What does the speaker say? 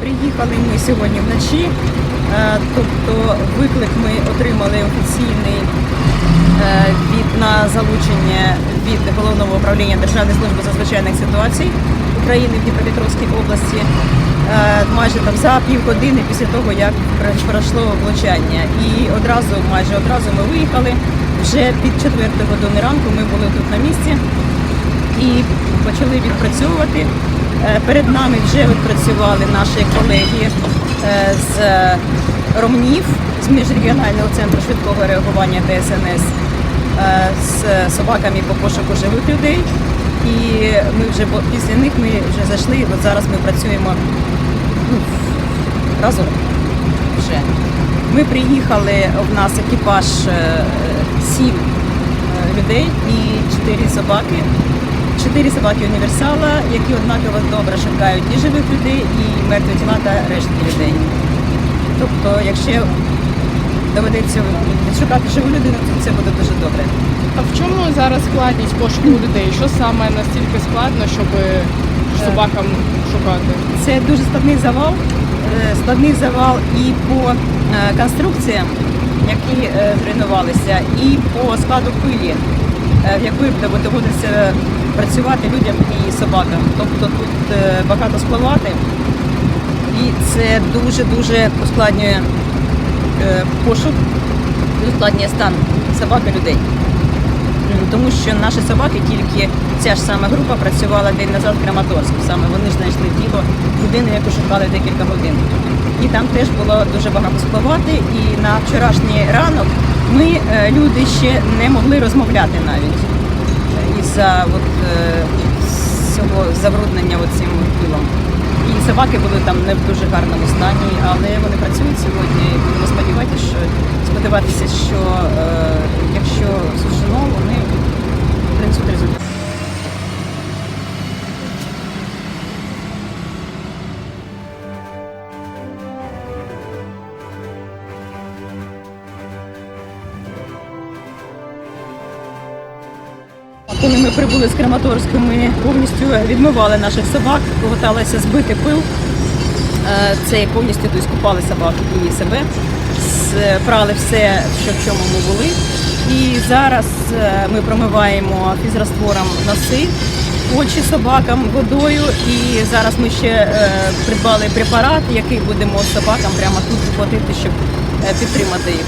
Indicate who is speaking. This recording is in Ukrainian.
Speaker 1: Приїхали ми сьогодні вночі, е, тобто виклик ми отримали офіційний е, від на залучення від головного управління Державної служби надзвичайних ситуацій України в Дніпропетровській області. е, Майже там за півгодини після того, як пройшло влучання. І одразу, майже одразу ми виїхали. Вже під 4 години ранку ми були тут на місці і почали відпрацьовувати. Е, Перед нами вже відпрацювали наші колеги е, з Ромнів, з міжрегіонального центру швидкого реагування ДСНС е, з собаками по пошуку живих людей. І ми вже після них ми вже зайшли. От зараз ми працюємо ну, разом вже. Ми приїхали, в нас екіпаж е, сім е, людей і чотири собаки. Чотири собаки універсала, які однаково добре шукають і живих людей, і мертві тіла та рештки людей. Тобто, якщо доведеться відшукати живу людину, то це буде дуже добре.
Speaker 2: А в чому зараз складність пошуку людей? Що саме настільки складно, щоб собакам шукати?
Speaker 1: Це дуже складний завал, е, складний завал і по е, конструкціям, які е, зруйнувалися, і по складу пилі, в якої доводиться працювати людям і собакам. Тобто тут е, багато спливати, і це дуже-дуже ускладнює е, пошук, ускладнює стан собак і людей. Тому що наші собаки, тільки ця ж сама група працювала день назад в Краматорську. Саме вони ж знайшли тіло людини, яку шукали декілька годин. І там теж було дуже багато спливати. І на вчорашній ранок ми, е, люди, ще не могли розмовляти навіть із-за е, цього забруднення цим пилом. І собаки були там не в дуже гарному стані, але вони працюють сьогодні. Будемо сподіватися, що сподіватися, що е, якщо сушено, вони Коли ми прибули з Краматорську, ми повністю відмивали наших собак, поготалися збити пил. Е, Це повністю тобто, скупали собак і себе, с- прали все, що в чому ми були. І зараз е, ми промиваємо фізраствором носи, очі собакам водою. І зараз ми ще е, придбали препарат, який будемо собакам прямо тут вводити, щоб е, підтримати їх.